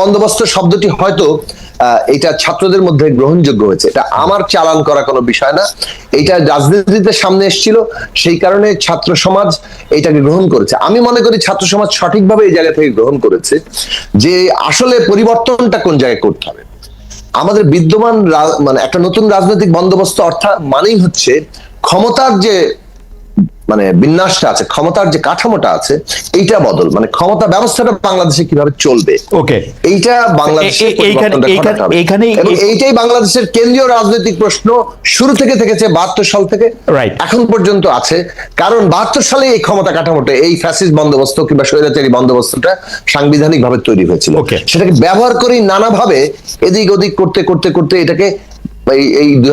বন্দোবস্ত শব্দটি হয়তো এটা ছাত্রদের মধ্যে গ্রহণযোগ্য হয়েছে। এটা আমার চালান করা কোনো বিষয় না। এটা রাজনীতিতে সামনে এসেছিল, সেই কারণে ছাত্র সমাজ এটাকে গ্রহণ করেছে। আমি মনে করি ছাত্র সমাজ সঠিকভাবে এই জায়গা থেকে গ্রহণ করেছে যে আসলে পরিবর্তনটা কোন জায়গায় করতে হবে। আমাদের বিদ্যমান মানে একটা নতুন রাজনৈতিক বন্দোবস্ত অর্থাৎ মানেই হচ্ছে ক্ষমতার যে মানে বিন্যাসটা আছে ক্ষমতার যে কাঠামোটা আছে এইটা বদল। মানে ক্ষমতা ব্যবস্থাটা বাংলাদেশে কীভাবে চলবে? ওকে। এইটা বাংলাদেশে এইখানে- এইটাই বাংলাদেশের কেন্দ্রীয় রাজনৈতিক প্রশ্ন শুরু থেকে থেকেছে বাহাত্তর সাল থেকে। এখন পর্যন্ত আছে। কারণ বাহাত্তর সালে এই ক্ষমতা কাঠামোটা এই ফ্যাসিস বন্দোবস্ত কিংবা স্বৈরাচারী বন্দোবস্তটা সাংবিধানিক ভাবে তৈরি হয়েছিল। সেটাকে ব্যবহার করেই নানাভাবে এদিক ওদিক করতে করতে করতে এটাকে এই এই দুই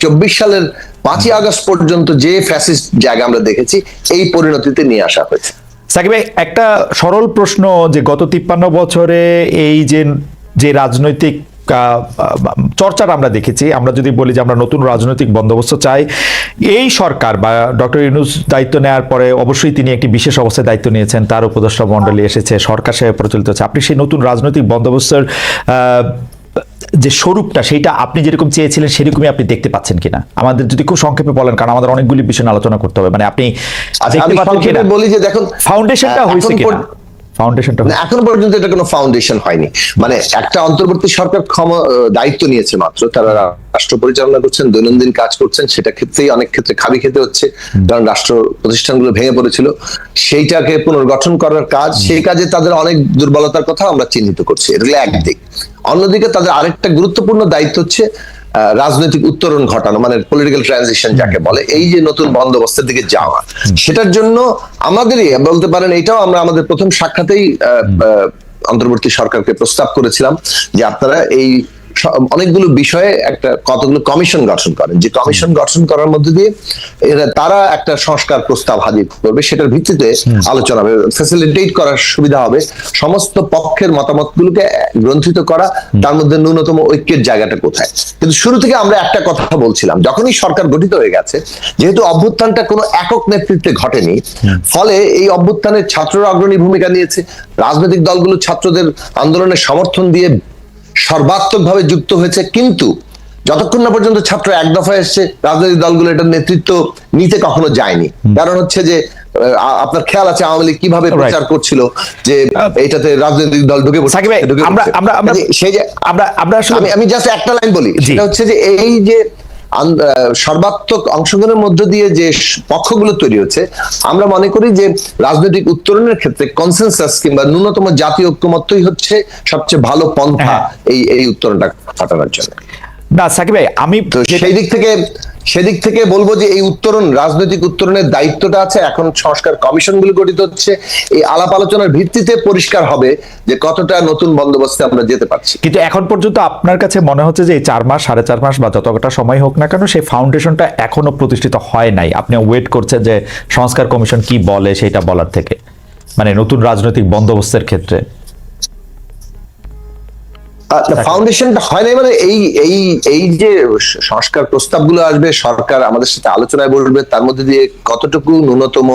চব্বিশ সালের পাঁচই আগস্ট পর্যন্ত যে ফ্যাসিস্ট জায়গা আমরা দেখেছি, এই পরিণতিতে নিয়ে আসা হয়েছে। সাকিব একটা সরল প্রশ্ন যে গত তিপ্পান্ন বছরে এই যে যে রাজনৈতিক চর্চাটা আমরা দেখেছি, আমরা যদি বলি যে আমরা নতুন রাজনৈতিক বন্দোবস্ত চাই, এই সরকার বা ডক্টর ইউনুস দায়িত্ব নেওয়ার পরে অবশ্যই তিনি একটি বিশেষ অবস্থায় দায়িত্ব নিয়েছেন, তার উপদেষ্টা মণ্ডলী এসেছে, সরকার সেভাবে প্রচলিত হচ্ছে আপনি সেই নতুন রাজনৈতিক বন্দোবস্তের যে স্বরূপটা সেইটা আপনি যেরকম চেয়েছিলেন সেরকমই আপনি দেখতে পাচ্ছেন কিনা? আমাদের যদি খুব সংক্ষেপে বলেন কারণ আমাদের অনেকগুলি বিষয় আলোচনা করতে হবে। মানে আপনি আচ্ছা বলি যে দেখুন ফাউন্ডেশনটা হয়েছে কিনা? ফাউন্ডেশনটা না, এখনও পর্যন্ত এটা কোনো ফাউন্ডেশন হয়নি। মানে একটা অন্তর্বর্তী সরকার ক্ষমা দায়িত্ব নিয়েছে মাত্র। তারা রাষ্ট্র পরিচালনা করছেন দৈনন্দিন কাজ করছেন সেটা ক্ষেত্রেই অনেক ক্ষেত্রে খাবি খেতে হচ্ছে কারণ রাষ্ট্র প্রতিষ্ঠানগুলো ভেঙে পড়েছিল। সেইটাকে পুনর্গঠন করার কাজ সেই কাজে তাদের অনেক দুর্বলতার কথা আমরা চিহ্নিত করছি। এটা একদিক। অন্যদিকে তাদের আরেকটা গুরুত্বপূর্ণ দায়িত্ব হচ্ছে রাজনৈতিক উত্তরণ ঘটানো মানে পলিটিক্যাল ট্রানজিশন যাকে বলে এই যে নতুন বন্দোবস্তের দিকে যাওয়া সেটার জন্য আমাদেরই বলতে পারেন এটাও আমরা আমাদের প্রথম সাক্ষাতেই অন্তর্বর্তী সরকারকে প্রস্তাব করেছিলাম যে আপনারা এই অনেকগুলো বিষয়ে একটা কতগুলো কমিশন গঠন করেন। যে কমিশন গঠন করার মধ্যে দিয়ে এরা তারা একটা সংস্কার প্রস্তাব হাজির করবে সেটার ভিত্তিতে আলোচনা হবে ফ্যাসিলিটেট করার সুবিধা হবে সমস্ত পক্ষের মতামতগুলোকে গ্রন্থিত করা তার মধ্যে ন্যূনতম ঐক্যের জায়গাটা কোথায়? কিন্তু শুরু থেকে আমরা একটা কথা বলছিলাম যখনই সরকার গঠিত হয়ে গেছে যেহেতু অভ্যুত্থানটা কোনো একক নেতৃত্বে ঘটেনি ফলে এই অভ্যুত্থানের ছাত্ররা অগ্রণী ভূমিকা নিয়েছে রাজনৈতিক দলগুলো ছাত্রদের আন্দোলনের সমর্থন দিয়ে সর্বাত্মকভাবে যুক্ত হয়েছে কিন্তু যতক্ষণ না পর্যন্ত ছাত্র এক দফায় এসছে রাজনৈতিক দলগুলো এটার নেতৃত্ব নিতে কখনো যায়নি কারণ হচ্ছে যে আপনার খেয়াল আছে আওয়ামী লীগ কীভাবে প্রচার করছিল যে এটাতে রাজনৈতিক দল ঢুকে আমরা-। আমরা- আমরা- সেই যে আমরা আমরা আসলে আমি জাস্ট একটা লাইন বলি। সেটা হচ্ছে যে এই যে সর্বাত্মক অংশগ্রহণের মধ্য দিয়ে যে পক্ষগুলো তৈরি হচ্ছে আমরা মনে করি যে রাজনৈতিক উত্তরণের ক্ষেত্রে কনসেনসাস কিংবা ন্যূনতম জাতীয় ঐক্যমত্যই হচ্ছে সবচেয়ে ভালো পন্থা হ্যাঁ। এই এই উত্তরণটা ঘটানোর জন্য না সাকিব ভাই আমি সেই দিক থেকে সেদিক থেকে বলব যে এই উত্তরণ রাজনৈতিক উত্তরণের দায়িত্বটা আছে। এখন সংস্কার কমিশনগুলো গঠিত হচ্ছে। এই আলাপ আলোচনার ভিত্তিতে পরিষ্কার হবে যে কতটা নতুন বন্দোবস্তে আমরা যেতে পারছি। কিন্তু এখন পর্যন্ত আপনার কাছে মনে হচ্ছে যে এই চার মাস সাড়ে চার মাস বা যতটা সময় হোক না কেন সেই ফাউন্ডেশনটা এখনও প্রতিষ্ঠিত হয় নাই। আপনি ওয়েট করছেন যে সংস্কার কমিশন কি বলে সেটা বলার থেকে। মানে নতুন রাজনৈতিক বন্দোবস্তের ক্ষেত্রে। ফাউন্ডেশনটা হয় নাই মানে এই এই এই যে সংস্কার প্রস্তাবগুলো আসবে সরকার আমাদের সাথে আলোচনায় বলবে তার মধ্যে দিয়ে কতটুকু ন্যূনতম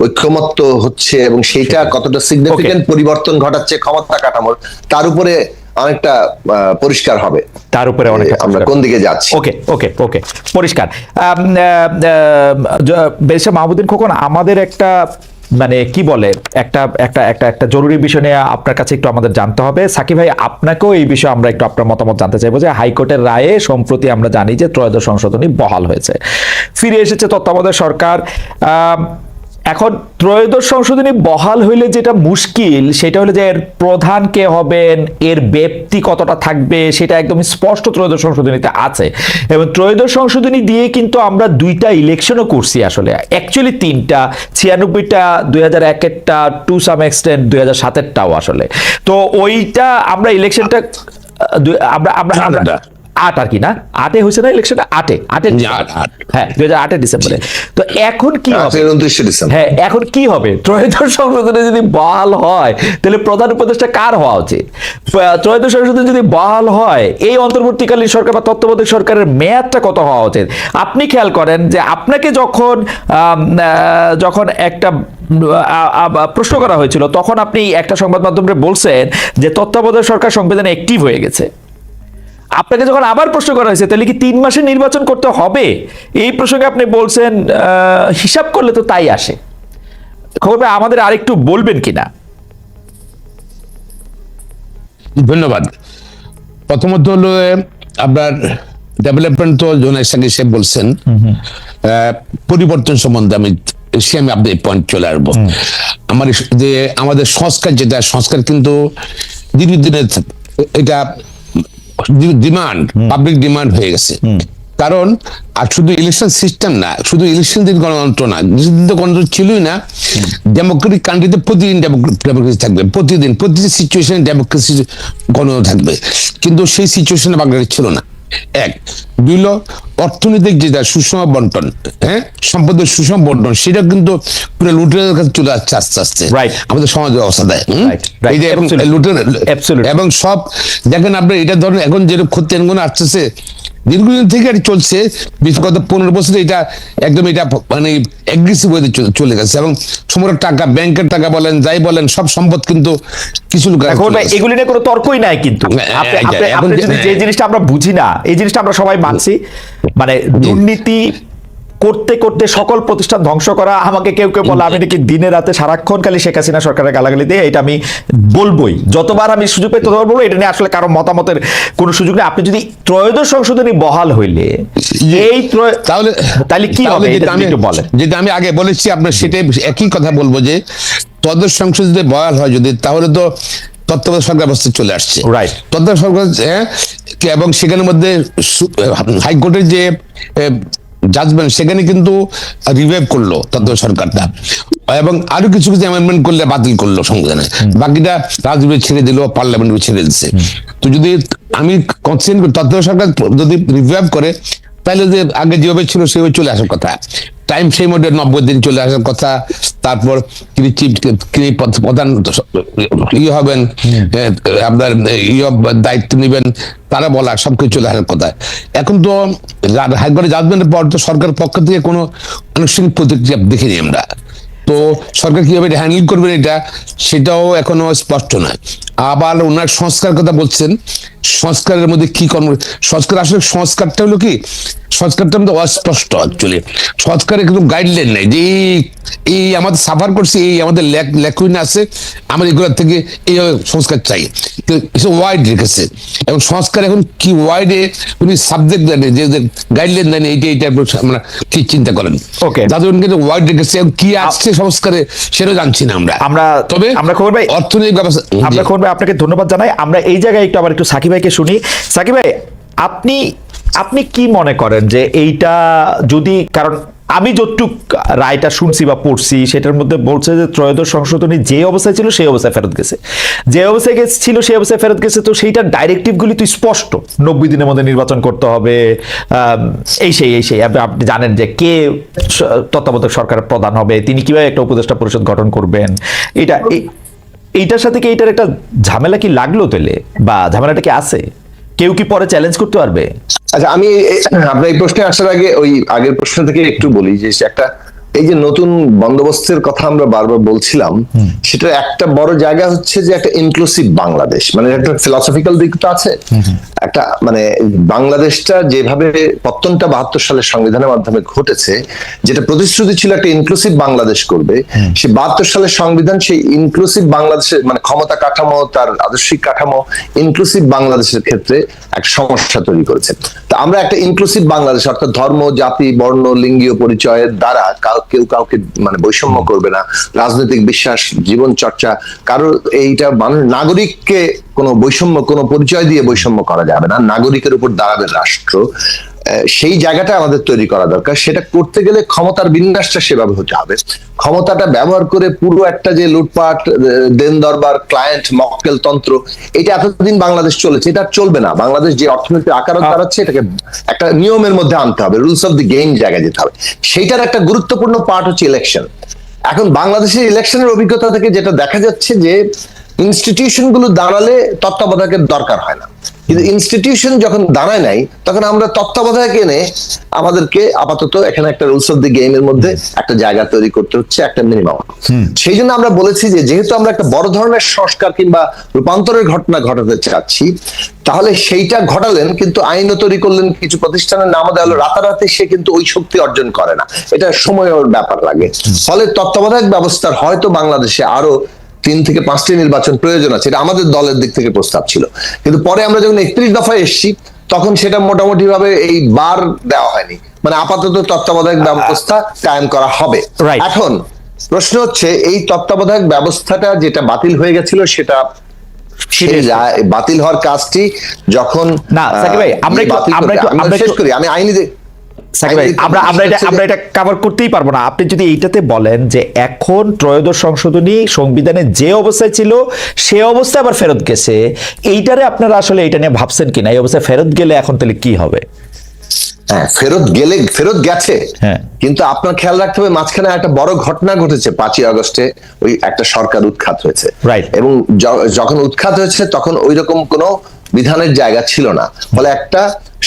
ঐক্যমত্য হচ্ছে এবং সেইটা কতটা সিগনিফিকেন্ট পরিবর্তন ঘটাচ্ছে ক্ষমতা কাঠামোর তার উপরে অনেকটা আহ, পরিষ্কার হবে। তার উপরে অনেক আমরা কোন দিকে যাচ্ছি? ওকে ওকে ওকে পরিষ্কার। বেশা মাহমুদ্দিন খোকন আমাদের একটা মানে কি বলে, একটা একটা একটা একটা জরুরি বিষয় নিয়ে আপনার কাছে একটু আমাদের জানতে হবে। সাকিব ভাই, আপনাকেও এই বিষয়ে আমরা একটু আপনার মতামত জানতে চাইব যে হাইকোর্টের রায়ে সম্প্রতি আমরা জানি যে ত্রয়োদশ সংশোধনী বহাল হয়েছে। ফিরে এসেছে তত্ত্বাবধায়ক সরকার। এখন ত্রয়োদশ সংশোধনী বহাল হইলে যেটা মুশকিল, সেটা হলো যে এর প্রধান কে হবেন, এর ব্যক্তি কতটা থাকবে, সেটা একদম স্পষ্ট ত্রয়োদশ সংশোধনীতে আছে। এবং ত্রয়োদশ সংশোধনী দিয়ে কিন্তু আমরা দুইটা ইলেকশনও করছি আসলে। অ্যাকচুয়ালি তিনটা, ছিয়ানব্বইটা, দুই হাজার একেরটা টু সাম এক্সটেন্ট দুই হাজার সাতেরটাও আসলে। তো ওইটা আমরা ইলেকশনটা আমরা আমরা আট আর কি না? আটে হয়েছে না ইলেকশনটা আটে। আটে। হ্যাঁ দুই হাজার আটের ডিসেম্বরে। তো এখন কি হবে? হ্যাঁ এখন কি হবে? ত্রয়োদশ সংশোধনে যদি বহাল হয় তাহলে প্রধান উপদেষ্টা কার হওয়া উচিত? ত্রয়োদশ সংশোধনে যদি বহাল হয় এই অন্তর্বর্তীকালীন সরকার বা তত্ত্বাবধায়ক সরকারের মেয়াদটা কত হওয়া উচিত? আপনি খেয়াল করেন যে আপনাকে যখন যখন একটা প্রশ্ন করা হয়েছিল তখন আপনি একটা সংবাদ মাধ্যমে বলছেন যে তত্ত্বাবধায়ক সরকার সংবিধানে অ্যাক্টিভ হয়ে গেছে। আপনাকে যখন আবার প্রশ্ন করা হয়েছে তাহলে কি তিন মাসে নির্বাচন করতে হবে? এই প্রসঙ্গে আপনি বলছেন হিসাব করলে তো তাই আসে। খবর আমাদের আরেকটু বলবেন কিনা? ধন্যবাদ। প্রথমত হলো আপনার ডেভেলপমেন্ট তো জোনাই সাকি সাহেব বলছেন। পরিবর্তন সম্বন্ধে আমি সে আমি আপনার পয়েন্ট চলে আসব। আমার যে আমাদের সংস্কার যেটা সংস্কার কিন্তু দীর্ঘদিনের এটা ডিমান্ড পাবলিক ডিমান্ড হয়ে গেছে। কারণ আর শুধু ইলেকশন সিস্টেম না শুধু ইলেকশন দিন গণতন্ত্র না দিন তো গণতন্ত্র ছিলই না। ডেমোক্রেটিক কান্ট্রিতে প্রতিদিন ডেমোক্রেসি থাকবে প্রতিদিন প্রতিটি সিচুয়েশনে ডেমোক্রেসি গণতন্ত্র থাকবে। কিন্তু সেই সিচুয়েশনে বাংলাদেশ ছিল না। এক। দুই হলো অর্থনৈতিক যেটা সুষম বন্টন হ্যাঁ? সম্পদের সুষম বন্টন সেটা কিন্তু পুরো লুটের কাছে চলে আসছে আস্তে আস্তে. আমাদের সমাজ ব্যবস্থা দেয় এই যে এবং. লুটের এবং সব দেখেন আপনার এটা ধরেন এখন যেরকম ক্ষতি আসতেছে দীর্ঘদিন থেকে এটা চলছে গত পনেরো বছরে এটা একদম এটা মানে অ্যাগ্রেসিভ হয়ে চলে- গেছে এবং সময়ের টাকা ব্যাংকের টাকা বলেন যাই বলেন সব সম্পদ কিন্তু কিছু লোক এখন এগুলি নিয়ে কোনো তর্কই নাই কিন্তু। হ্যাঁ, হ্যাঁ, আপনি- এখন আপনি যে- যদি যে জিনিসটা আমরা বুঝি না এই জিনিসটা আমরা সবাই মানছি মানে দুর্নীতি করতে করতে সকল প্রতিষ্ঠান ধ্বংস করা আমাকে কেউ কেউ বলে আমি নাকি দিনে রাতে সারাক্ষণ খালি শেখ হাসিনা সরকারের গালাগালি দিয়ে এটা আমি বলবোই। যতবার আমি সুযোগ পাই ততবার বলব এটা নিয়ে আসলে কারও মতামতের কোনো সুযোগ নেই। আপনি যদি ত্রয়োদশ সংশোধনী বহাল হইলে এই ত্রয়- তাহলে তাহলে কি হবে? বলেন। যেটা আমি আগে বলেছি আপনার সেটাই একই কথা বলব যে সংসদ যদি বয়াল হয় যদি তাহলে তো তত্ত্বাবধায়ক সরকার ব্যবস্থা চলে আসছে. তত্ত্বাবধায়ক সরকার হ্যাঁ, এবং সেখানের মধ্যে হাইকোর্টের যে জাজমেন্ট সেখানে কিন্তু রিভাইভ করল তত্ত্ব সরকারটা। এবং আরও কিছু কিছু অ্যামেন্ডমেন্ট করলে বাতিল করল সংবিধানে। বাকিটা রাজনীতি ছেড়ে দিল পার্লামেন্ট ছেড়ে দিচ্ছে তো যদি আমি কনসেন্ট করি তত্ত্বাবধায়ক সরকার যদি রিভাইভ করে তাহলে যে আগে যেভাবে ছিল সেভাবে চলে আসার কথা। টাইম সেই মধ্যে নব্বই দিন চলে আসার কথা তারপর তিনি চিফ তিনি প্রধান ইয়ে হবেন আপনার ইয়ে দায়িত্ব নেবেন তারা বলা সবকিছু চলে আসার কথা। এখন তো হাইকোর্টে জাজমেন্টের পর তো সরকারের পক্ষ থেকে কোনো আনুষ্ঠানিক প্রতিক্রিয়া দেখিনি আমরা। তো সরকার কীভাবে হ্যান্ডেল করবেন এটা সেটাও এখনও স্পষ্ট নয়। আবার ওনার সংস্কার কথা বলছেন। সংস্কারের মধ্যে কি কর্ম সংস্কার আসলে সংস্কারটা হলো কি? সংস্কারটা মধ্যে অস্পষ্ট অ্যাকচুয়ালি সংস্কারে কিন্তু গাইডলাইন নেই যে এই- এই আমাদের সাফার করছে এই আমাদের লেকুইন আছে আমার এগুলোর থেকে এই সংস্কার চাই। কিছু ওয়াইড রেখেছে। এবং সংস্কার এখন কি ওয়াইডে উনি সাবজেক্ট দেন যে গাইডলাইন দেন এইটা এইটা আমরা কি চিন্তা করেন? Okay. যাদের কিন্তু ওয়াইড রেখেছে এবং কি আসছে সংস্কারে সেটাও জানছি না আমরা। আমরা তবে আমরা খবর ভাই অর্থনৈতিক ব্যবস্থা আমরা খবর ভাই, আপনাকে ধন্যবাদ জানাই। আমরা এই জায়গায় একটু আবার একটু সাকিব ভাইকে শুনি। সাকিব ভাই, আপনি আপনি কি মনে করেন যে এইটা যদি, কারণ আমি যতটুক রায়টা শুনছি বা পড়ছি, সেটার মধ্যে বলছে যে ত্রয়োদশ সংশোধনী যে অবস্থায় ছিল সেই অবস্থায় ফেরত গেছে। যে অবস্থায় গেছে- ছিল সেই অবস্থায় ফেরত গেছে, তো সেইটার ডাইরেক্টিভগুলি তো স্পষ্ট। নব্বই দিনের মধ্যে নির্বাচন করতে হবে এই সেই এই সেই। আপনি জানেন যে কে তত্ত্বাবধায়ক সরকারের প্রধান হবে, তিনি কীভাবে একটা উপদেষ্টা পরিষদ গঠন করবেন। এটা এইটার সাথে কি এইটার একটা ঝামেলা কি লাগল তেলে বা ঝামেলাটা কি আছে? কেউ কি পরে চ্যালেঞ্জ করতে পারবে? আচ্ছা আমি আপনার এই প্রশ্নে আসার আগে ওই আগের প্রশ্ন থেকে একটু বলি যে একটা এই যে নতুন বন্দোবস্তের কথা আমরা বারবার বলছিলাম সেটা একটা বড় জায়গা হচ্ছে যে একটা ইনক্লুসিভ বাংলাদেশ। মানে একটা ফিলসফিক্যাল দিক তো আছে। একটা মানে বাংলাদেশটা যেভাবে পত্তনটা বাহাত্তর সালের সংবিধানের মাধ্যমে ঘটেছে যেটা প্রতিশ্রুতি ছিল একটা ইনক্লুসিভ বাংলাদেশ করবে সে বাহাত্তর সালের সংবিধান সেই ইনক্লুসিভ বাংলাদেশের মানে ক্ষমতা কাঠামো তার আদর্শিক কাঠামো ইনক্লুসিভ বাংলাদেশের ক্ষেত্রে এক সমস্যা তৈরি করেছে। তা আমরা একটা ইনক্লুসিভ বাংলাদেশ অর্থাৎ ধর্ম জাতি বর্ণ লিঙ্গীয় পরিচয়ের দ্বারা কাউ- কেউ কাউকে মানে বৈষম্য করবে না। রাজনৈতিক বিশ্বাস জীবন চর্চা কারও এইটা মানুষ নাগরিককে কোনো বৈষম্য কোনো পরিচয় দিয়ে বৈষম্য করা যাবে না। নাগরিকের উপর দাঁড়াবে রাষ্ট্র। সেই জায়গাটা আমাদের তৈরি করা দরকার। সেটা করতে গেলে ক্ষমতার বিন্যাসটা সেভাবে হতে হবে। ক্ষমতাটা ব্যবহার করে পুরো একটা যে লুটপাট দেন দরবার ক্লায়েন্ট মক্কেল তন্ত্র এটা এতদিন বাংলাদেশ চলেছে এটা চলবে না। বাংলাদেশ যে অর্থনৈতিক আকার দাঁড়াচ্ছে এটাকে একটা নিয়মের মধ্যে আনতে হবে রুলস অফ দি গেম জায়গায় যেতে হবে। সেইটার একটা গুরুত্বপূর্ণ পার্ট হচ্ছে ইলেকশন এখন বাংলাদেশের ইলেকশনের অভিজ্ঞতা থেকে যেটা দেখা যাচ্ছে যে ইনস্টিটিউশনগুলো দাঁড়ালে তত্ত্বাবধায়কের দরকার হয় না। কিন্তু ইনস্টিটিউশন যখন দাঁড়ায় নাই তখন আমরা তত্ত্বাবধায়ক এনে আমাদেরকে আপাতত এখানে একটা রুলস অফ দি গেমের মধ্যে একটা জায়গা তৈরি করতে হচ্ছে একটা মিনিমাম সেই জন্য আমরা বলেছি যে যেহেতু আমরা একটা বড় ধরনের সংস্কার কিংবা রূপান্তরের ঘটনা ঘটাতে চাচ্ছি তাহলে সেইটা ঘটালেন কিন্তু আইনও তৈরি করলেন কিছু প্রতিষ্ঠানের নাম দেওয়া হলো রাতারাতি সে কিন্তু ওই শক্তি অর্জন করে না। এটা সময়ের ব্যাপার লাগে। ফলে তত্ত্বাবধায়ক ব্যবস্থার হয়তো বাংলাদেশে আরও তিন থেকে পাঁচটি নির্বাচন প্রয়োজন আছে এটা আমাদের দলের দিক থেকে প্রস্তাব ছিল। কিন্তু পরে আমরা যখন একত্রিশ দফায় এসেছি তখন সেটা মোটামুটি ভাবে এই বার দেওয়া হয়নি। মানে আপাতত তত্ত্বাবধায়ক ব্যবস্থা কায়েম করা হবে। এখন প্রশ্ন হচ্ছে এই তত্ত্বাবধায়ক ব্যবস্থাটা যেটা বাতিল হয়ে গেছিল সেটা বাতিল হওয়ার কাজটি যখন না, আমরা একটু- আমরা একটু- আমি আমরা শেষ করি আমি আইনি আমরা আমরা এটা আমরা এটা কভার করতেই পারব না। আপনি যদি এইটাতে বলেন যে এখন ত্রয়োদশ সংশোধনী সংবিধানে যে অবস্থায় ছিল সে অবস্থায় আবার ফেরত গেছে এইটারে আপনারা আসলে এটা নিয়ে ভাবছেন কিনা? এই অবস্থায় ফেরত গেলে এখন তাহলে কি হবে? হ্যাঁ ফেরত গেলে ফেরত গেছে। হ্যাঁ। কিন্তু আপনার খেয়াল রাখতে হবে মাঝখানে একটা বড় ঘটনা ঘটেছে পাঁচই আগস্টে ওই একটা সরকার উৎখাত হয়েছে. এবং যখন উৎখাত হয়েছে তখন ওই রকম কোনো বিধানের জায়গা ছিল না। ফলে একটা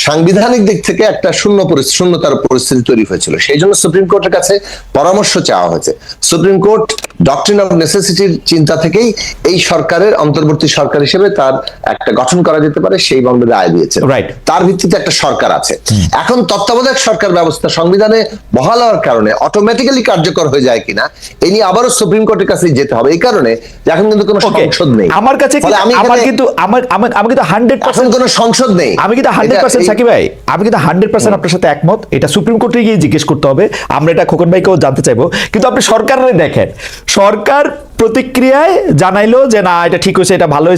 সাংবিধানিক দিক থেকে একটা শূন্য শূন্যতার পরিস্থিতি তৈরি হয়েছিল। সেই জন্য সুপ্রিম কোর্টের কাছে পরামর্শ চাওয়া হয়েছে। সুপ্রিম কোর্ট ডক্ট্রিন অফ নেসেসিটির চিন্তা থেকেই এই সরকারের অন্তর্বর্তী সরকার হিসেবে তার একটা গঠন করা যেতে পারে সেই বন্ধে রায় দিয়েছে। Right. তার ভিত্তিতে একটা সরকার আছে। এখন তত্ত্বাবধায়ক সরকার ব্যবস্থা সংবিধানে বহাল হওয়ার কারণে অটোমেটিক্যালি কার্যকর হয়ে যায় কিনা এই নিয়ে আবারও সুপ্রিম কোর্টের কাছে যেতে হবে। এই কারণে এখন কিন্তু কোনো সংসদ নেই। আমার কাছে আমি আমার কিন্তু আমার আমি কিন্তু হান্ড্রেড এখন কোনো সংসদ নেই। আমি কিন্তু হান্ড্রেড পার্সেন্ট সাকিব ভাই আমি কিন্তু হান্ড্রেড পার্সেন্ট আপনার সাথে একমত। এটা সুপ্রিম কোর্টে গিয়ে জিজ্ঞেস করতে হবে। আমরা এটা খোকন ভাইকেও জানতে চাইব। কিন্তু আপনি সরকারের দেখেন সরকার প্রতিক্রিয়ায় জানাইলো যে না এটা ঠিক হয়েছে এটা ভালো হয়েছে।